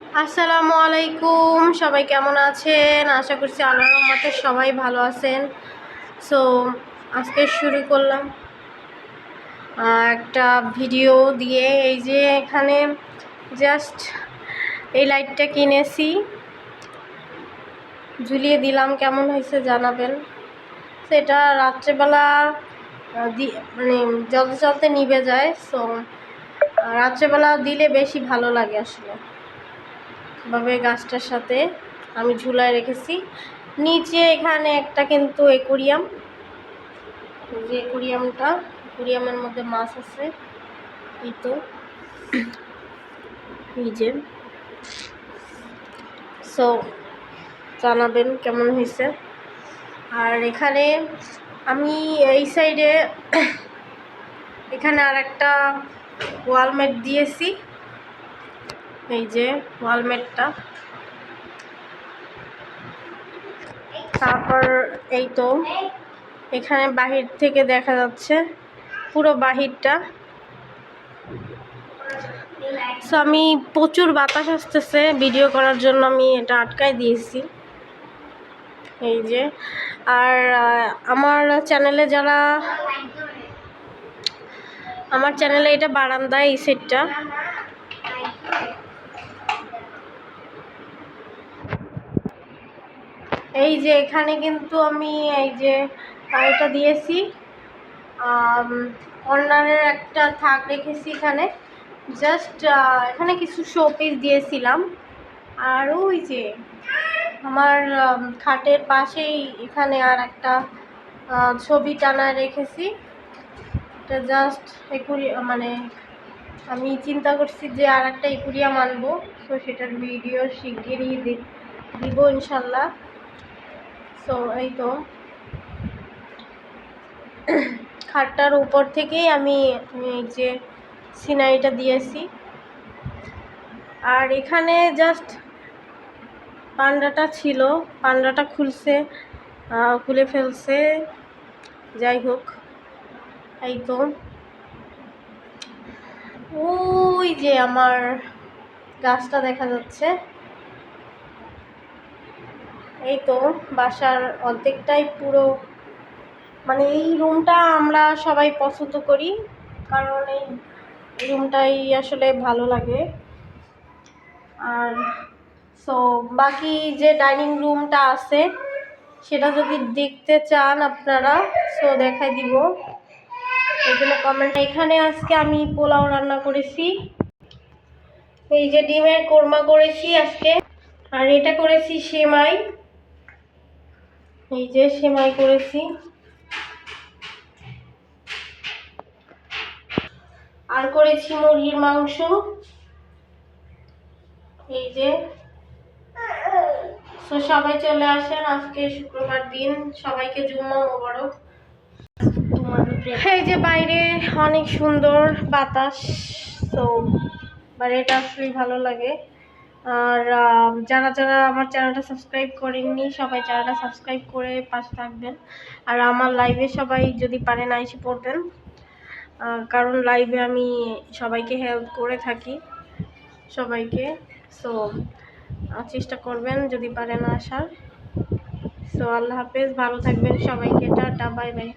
আসসালামু আলাইকুম। সবাই কেমন আছেন? আশা করছি আল্লাহর রহমতে সবাই ভালো আছেন। সো আজকে শুরু করলাম একটা ভিডিও দিয়ে। এই যে এখানে জাস্ট এই লাইটটা কিনেছি। ঝুলিয়ে দিলাম, কেমন হয়েছে জানাবেন। সেটা রাত্রেবেলা মানে জলতে জলতে নিভে যায়। সো রাত্রেবেলা দিলে বেশি ভালো লাগে আসলে। ভাবে গাছটার সাথে আমি ঝুলায় রেখেছি। নিচে এখানে একটা কিন্তু একুরিয়াম। যে একুরিয়ামটা, একুরিয়ামের মধ্যে মাছ আছে। এই তো। এই সো জানাবেন কেমন হয়েছে। আর এখানে আমি এই সাইডে এখানে আর একটা ওয়ালমেট দিয়েছি। এই যে ওয়ালমেটটা। তারপর এই তো এখানে বাহির থেকে দেখা যাচ্ছে পুরো বাহিরটা। সো আমি প্রচুর বাতাস আসতেছে ভিডিও করার জন্য আমি এটা আটকাই দিয়েছি। এই যে, আর আমার চ্যানেলে যারা, আমার চ্যানেলে এটা বারান্দা এই সেটটা এই যে এখানে কিন্তু আমি এই যে এটা দিয়েছি। কর্নারের একটা থাক রেখেছি এখানে। জাস্ট এখানে কিছু শো পিস দিয়েছিলাম। আর ওই যে আমার খাটের পাশেই এখানে আর একটা ছবি টানা রেখেছি। এটা জাস্ট একুরি মানে আমি চিন্তা করছি যে আর একটা একুরিয়াম আনব। তো সেটার ভিডিও শিগগিরই দিব ইনশাল্লাহ। সো এই তো। খাটটার উপর থেকেই আমি এই যে সিনারিটা দিয়েছি। আর এখানে জাস্ট পান্ডাটা ছিল। পান্ডাটা খুলছে খুলে ফেলছে। যাই হোক, এই তো। ওই যে আমার গাছটা দেখা যাচ্ছে। এই তো, বাসার অর্ধেকটাই পুরো মানে এই রুমটা আমরা সবাই পছন্দ করি, কারণ এই রুমটাই আসলে ভালো লাগে। আর সো বাকি যে ডাইনিং রুমটা আছে, সেটা যদি দেখতে চান আপনারা সো দেখাই দিব। এই জন্য কমেন্ট এখানে আজকে আমি পোলাও রান্না করেছি। এই যে ডিমের কোরমা করেছি আজকে। আর এটা করেছি সেমাই। এই যে সেমাই করেছি। আর করেছি মুরগির মাংস। এই যে। তো সবাই চলে আসেন, আজকে শুক্রবার দিন। সবাইকে জুম্মা মোবারক। এই যে বাইরে অনেক সুন্দর বাতাস, তো বাইরেটা আসলেই ভালো লাগে। আর যারা যারা আমার চ্যানেলটা সাবস্ক্রাইব করেননি, সবাই চ্যানেলটা সাবস্ক্রাইব করে পাশে থাকবেন। আর আমার লাইভে সবাই যদি পারেন এসে পড়বেন। কারণ লাইভে আমি সবাইকে হেল্প করে থাকি, সবাইকে। সো চেষ্টা করবেন যদি পারেন আসার। সো আল্লাহ হাফেজ, ভালো থাকবেন সবাইকে। Tata bye bye